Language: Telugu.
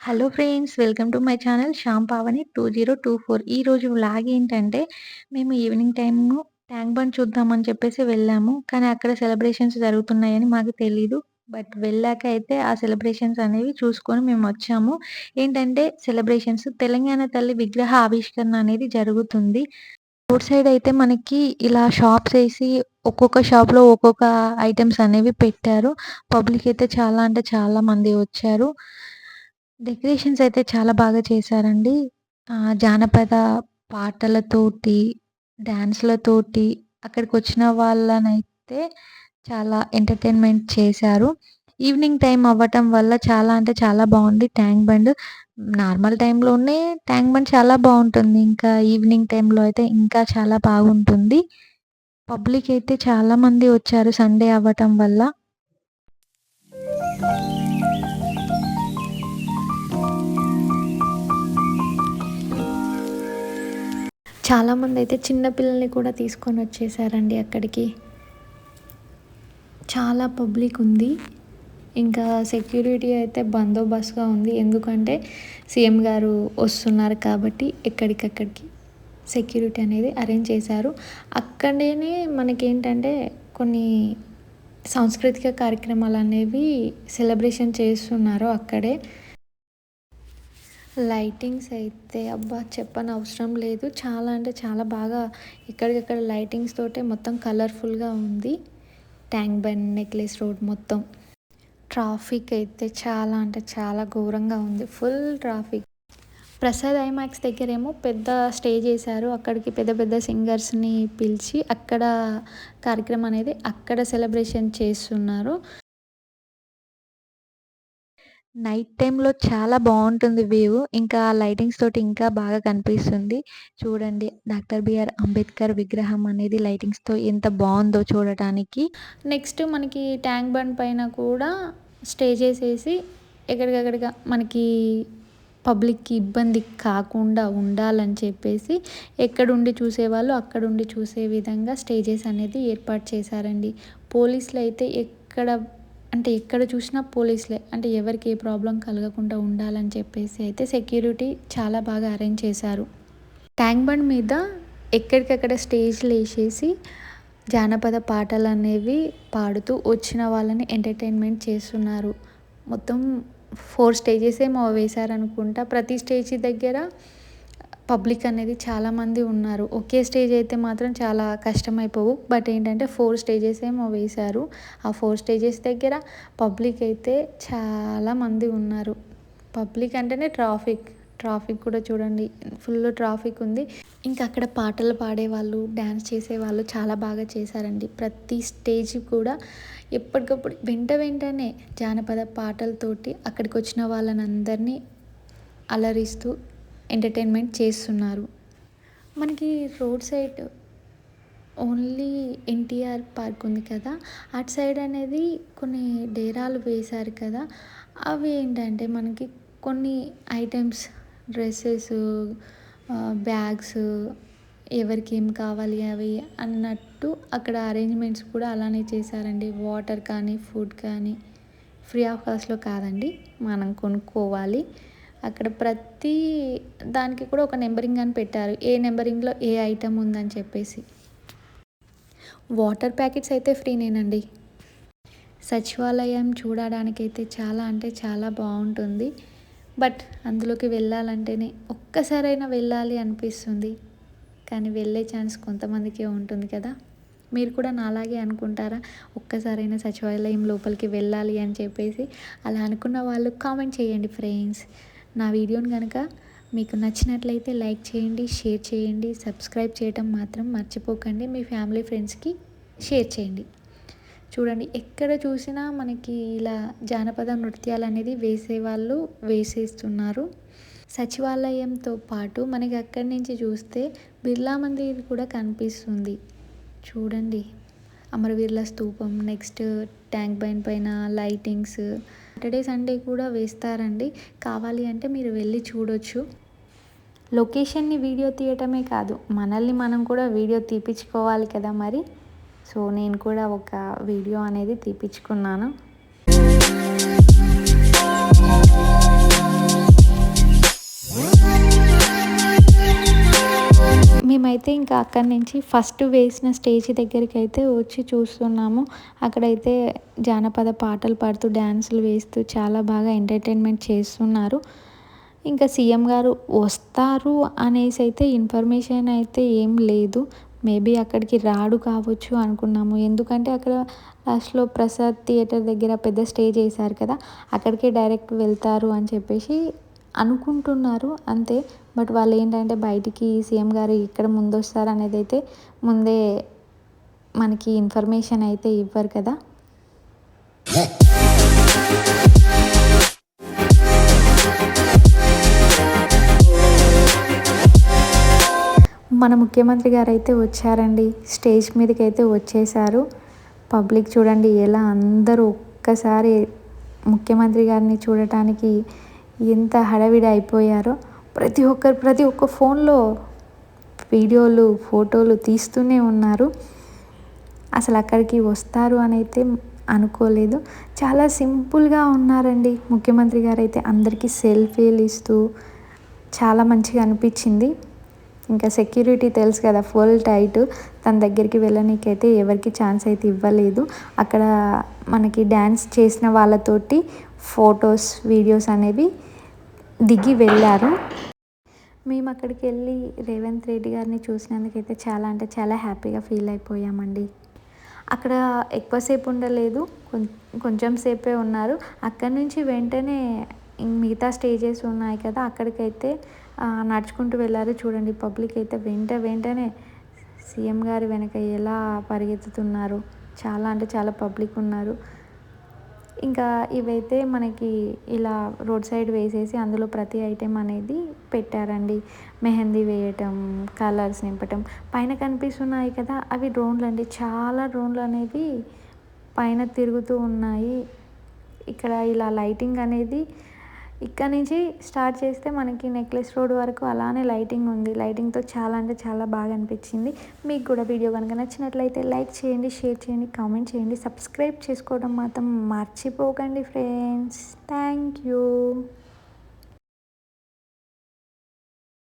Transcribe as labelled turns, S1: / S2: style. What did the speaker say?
S1: Hello friends welcome to my channel Shyam Pavani two zero two four. ఈరోజు వ్లాగ్ ఏంటంటే మేము ఈవినింగ్ టైము ట్యాంక్ బండ్ చూద్దామని చెప్పేసి వెళ్ళాము. కానీ అక్కడ సెలబ్రేషన్స్ జరుగుతున్నాయని మాకు తెలీదు. బట్ వెళ్ళాక అయితే ఆ సెలబ్రేషన్స్ అనేవి చూసుకొని మేము వచ్చాము. ఏంటంటే సెలబ్రేషన్స్ తెలంగాణ తల్లి విగ్రహ ఆవిష్కరణ అనేది జరుగుతుంది. రోడ్ సైడ్ అయితే మనకి ఇలా షాప్స్ వేసి ఒక్కొక్క షాప్లో ఒక్కొక్క ఐటమ్స్ అనేవి పెట్టారు. పబ్లిక్ అయితే చాలా అంటే చాలా మంది వచ్చారు. డెకరేషన్స్ అయితే చాలా బాగా చేశారండి. జానపద పాటలతోటి, అక్కడికి వచ్చిన వాళ్ళనైతే చాలా ఎంటర్‌టైన్‌మెంట్ చేశారు. ఈవినింగ్ టైం అవ్వటం వల్ల చాలా అంటే చాలా బాగుంది ట్యాంక్ బండ్. నార్మల్ టైంలోనే ట్యాంక్ బండ్ చాలా బాగుంటుంది. ఇంకా ఈవినింగ్ టైంలో అయితే ఇంకా చాలా బాగుంటుంది. పబ్లిక్ అయితే చాలామంది వచ్చారు సండే అవ్వటం వల్ల. చాలామంది అయితే చిన్నపిల్లల్ని కూడా తీసుకొని వచ్చేసారండి అక్కడికి. చాలా పబ్లిక్ ఉంది. ఇంకా సెక్యూరిటీ అయితే బందోబస్తుగా ఉంది. ఎందుకంటే సీఎం గారు వస్తున్నారు కాబట్టి ఎక్కడికక్కడికి సెక్యూరిటీ అనేది అరేంజ్ చేశారు. అక్కడనే మనకేంటంటే కొన్ని సాంస్కృతిక కార్యక్రమాలు అనేవి సెలబ్రేషన్ చేస్తున్నారు అక్కడే. లైటింగ్స్ అయితే అబ్బా చెప్పని అవసరం లేదు. చాలా అంటే చాలా బాగా ఎక్కడికక్కడ లైటింగ్స్ తోటే మొత్తం కలర్ఫుల్గా ఉంది. ట్యాంక్ బండ్ నెక్లెస్ రోడ్ మొత్తం. ట్రాఫిక్ అయితే చాలా అంటే చాలా ఘోరంగా ఉంది. Full traffic. ప్రసాద్ ఐమాక్స్ దగ్గరేమో పెద్ద స్టే చేశారు అక్కడికి పెద్ద పెద్ద సింగర్స్ని పిలిచి అక్కడ కార్యక్రమం అనేది అక్కడ సెలబ్రేషన్ చేస్తున్నారు. నైట్ టైంలో చాలా బాగుంటుంది వ్యూ. ఇంకా లైటింగ్స్ తోటి ఇంకా బాగా కనిపిస్తుంది. చూడండి డాక్టర్ బిఆర్ అంబేద్కర్ విగ్రహం అనేది లైటింగ్స్తో ఎంత బాగుందో చూడటానికి. నెక్స్ట్ మనకి ట్యాంక్ బండ్ పైన కూడా స్టే చేసేసి ఎక్కడికక్కడిగా మనకి పబ్లిక్కి ఇబ్బంది కాకుండా ఉండాలని చెప్పేసి ఎక్కడుండి చూసేవాళ్ళు అక్కడుండి చూసే విధంగా స్టేజెస్ అనేది ఏర్పాటు చేశారండి. పోలీసులు అయితే ఎక్కడ అంటే ఎక్కడ చూసినా పోలీసులే. అంటే ఎవరికి ఏ ప్రాబ్లం కలగకుండా ఉండాలని చెప్పేసి అయితే సెక్యూరిటీ చాలా బాగా అరేంజ్ చేశారు. ట్యాంక్ బండ్ మీద ఎక్కడికక్కడ స్టేజ్లు వేసేసి జానపద పాటలు అనేవి పాడుతూ వచ్చిన వాళ్ళని ఎంటర్టైన్మెంట్ చేస్తున్నారు. మొత్తం ఫోర్ స్టేజెస్ ఏమో వేశారనుకుంటా. ప్రతి స్టేజ్ దగ్గర పబ్లిక్ అనేది చాలామంది ఉన్నారు. ఒకే స్టేజ్ అయితే మాత్రం చాలా కష్టమైపోవు. బట్ ఏంటంటే ఫోర్ స్టేజెస్ ఏమో వేశారు. ఆ ఫోర్ స్టేజెస్ దగ్గర పబ్లిక్ అయితే చాలామంది ఉన్నారు. పబ్లిక్ అంటేనే ట్రాఫిక్. ట్రాఫిక్ కూడా చూడండి. ఫుల్ ట్రాఫిక్ ఉంది. ఇంకా అక్కడ పాటలు పాడేవాళ్ళు డ్యాన్స్ చేసేవాళ్ళు చాలా బాగా చేశారండి. ప్రతి స్టేజ్ కూడా ఎప్పటికప్పుడు వెంట వెంటనే జానపద పాటలతోటి అక్కడికి వచ్చిన వాళ్ళని అందరినీ అలరిస్తూ ఎంటర్టైన్మెంట్ చేస్తున్నారు. మనకి road side only NTR park ఉంది కదా అటు సైడ్ అనేది కొన్ని డేరాలు వేశారు కదా అవి ఏంటంటే మనకి కొన్ని ఐటమ్స్ డ్రెస్సెస్ బ్యాగ్స్ ఎవరికి ఏం కావాలి అవి అన్నట్టు అక్కడ అరేంజ్మెంట్స్ కూడా అలానే చేశారండి. వాటర్ కానీ ఫుడ్ కానీ ఫ్రీ ఆఫ్ కాస్ట్లో కాదండి మనం కొనుక్కోవాలి. అక్కడ ప్రతి దానికి కూడా ఒక నెంబరింగ్ అని పెట్టారు. ఏ నెంబరింగ్లో ఏ ఐటమ్ ఉందని చెప్పేసి. వాటర్ ప్యాకెట్స్ అయితే ఫ్రీనేనండి సచివాలయం చూడడానికైతే చాలా అంటే చాలా బాగుంటుంది. బట్ అందులోకి వెళ్ళాలంటేనే ఒక్కసారైనా వెళ్ళాలి అనిపిస్తుంది. కానీ వెళ్ళే ఛాన్స్ కొంతమందికే ఉంటుంది కదా. మీరు కూడా నాలాగే అనుకుంటారా? ఒక్కసారైనా సచివాలయం లోపలికి వెళ్ళాలి అని చెప్పేసి. అలా అనుకున్న వాళ్ళు కామెంట్ చేయండి ఫ్రెండ్స్. నా వీడియోని కనుక మీకు నచ్చినట్లయితే లైక్ చేయండి షేర్ చేయండి సబ్స్క్రైబ్ చేయటం మాత్రం మర్చిపోకండి. మీ ఫ్యామిలీ ఫ్రెండ్స్కి షేర్ చేయండి. చూడండి ఎక్కడ చూసినా మనకి ఇలా జానపద నృత్యాలు అనేది వేసేవాళ్ళు వేసేస్తున్నారు. సచివాలయంతో పాటు మనకి అక్కడి నుంచి చూస్తే బిర్లా మందిర్ కూడా కనిపిస్తుంది. చూడండి అమరవీరుల స్తూపం నెక్స్ట్ ట్యాంక్ బైన్ పైన లైటింగ్స్ సాటర్డే సండే కూడా వేస్తారండి. కావాలి అంటే మీరు వెళ్ళి చూడొచ్చు. లొకేషన్ని వీడియో తీయటమే కాదు మనల్ని మనం కూడా వీడియో తీపించుకోవాలి కదా మరి. సో నేను కూడా ఒక వీడియో అనేది తీపించుకున్నాను అయితే ఇంకా అక్కడి నుంచి ఫస్ట్ వేసిన స్టేజ్ దగ్గరికి అయితే వచ్చి చూస్తున్నాము. అక్కడైతే జానపద పాటలు పాడుతూ డ్యాన్సులు వేస్తూ చాలా బాగా ఎంటర్టైన్మెంట్ చేస్తున్నారు. ఇంకా సీఎం గారు వస్తారు అనేసి అయితే ఇన్ఫర్మేషన్ అయితే ఏం లేదు. మేబీ అక్కడికి రాడు కావచ్చు అనుకున్నాము. ఎందుకంటే అక్కడ లాస్ట్లో ప్రసాద్ థియేటర్ దగ్గర పెద్ద స్టేజ్ వేశారు కదా అక్కడికే డైరెక్ట్ వెళ్తారు అని చెప్పేసి అనుకుంటున్నారు. అంతే. బట్ వాళ్ళు ఏంటంటే బయటికి సీఎం గారు ఇక్కడ ముందు వస్తారు అనేది అయితే ముందే మనకి ఇన్ఫర్మేషన్ అయితే ఇవ్వరు కదా. మన ముఖ్యమంత్రి గారు అయితే వచ్చారండి. స్టేజ్ మీదకి అయితే వచ్చేసారు పబ్లిక్ చూడండి ఎలా అందరూ ఒక్కసారి ముఖ్యమంత్రి గారిని చూడటానికి ఎంత హడావిడి అయిపోయారో ప్రతి ఒక్కరు ప్రతి ఒక్క ఫోన్లో వీడియోలు ఫోటోలు తీస్తూనే ఉన్నారు. అసలు అక్కడికి వస్తారు అని అయితే అనుకోలేదు. చాలా సింపుల్గా ఉన్నారండి. ముఖ్యమంత్రి గారు అయితే అందరికీ సెల్ఫీలు ఇస్తూ చాలా మంచిగా అనిపించింది. ఇంకా సెక్యూరిటీ తెలుసు కదా ఫుల్ టైట్. తన దగ్గరికి వెళ్ళనీకైతే ఎవరికి ఛాన్స్ అయితే ఇవ్వలేదు. అక్కడ మనకి డ్యాన్స్ చేసిన వాళ్ళతోటి ఫొటోస్ వీడియోస్ అనేవి దిగి వెళ్ళారు. మేము అక్కడికి వెళ్ళి రేవంత్ రెడ్డి గారిని చూసినందుకైతే చాలా అంటే చాలా హ్యాపీగా ఫీల్ అయిపోయామండి. అక్కడ ఎక్కువసేపు ఉండలేదు కొంచెం సేపే ఉన్నారు. అక్కడి నుంచి వెంటనే మిగతా స్టేజెస్ ఉన్నాయి కదా అక్కడికైతే నడుచుకుంటూ వెళ్ళారు. చూడండి పబ్లిక్ అయితే వెంట వెంటనే సీఎం గారి వెనక ఎలా పరిగెత్తుతున్నారు. చాలా అంటే చాలా పబ్లిక్ ఉన్నారు. ఇంకా ఇవైతే మనకి ఇలా రోడ్ సైడ్ వేసేసి అందులో ప్రతి ఐటెం అనేది పెట్టారండి. మెహందీ వేయటం కలర్స్ నింపటం. పైన కనిపిస్తున్నాయి కదా అవి డ్రోన్లు అండి. చాలా డ్రోన్లు అనేవి పైన తిరుగుతూ ఉన్నాయి. ఇక్కడ ఇలా లైటింగ్ అనేది ఇక్కడ నుంచి స్టార్ట్ చేస్తే మనకి నెక్లెస్ రోడ్ వరకు అలానే లైటింగ్ ఉంది. లైటింగ్తో చాలా అంటే చాలా బాగా అనిపించింది. మీకు కూడా వీడియో కనుక నచ్చినట్లయితే లైక్ చేయండి షేర్ చేయండి కామెంట్ చేయండి. సబ్స్క్రైబ్ చేసుకోవడం మాత్రం మర్చిపోకండి ఫ్రెండ్స్. Thank you.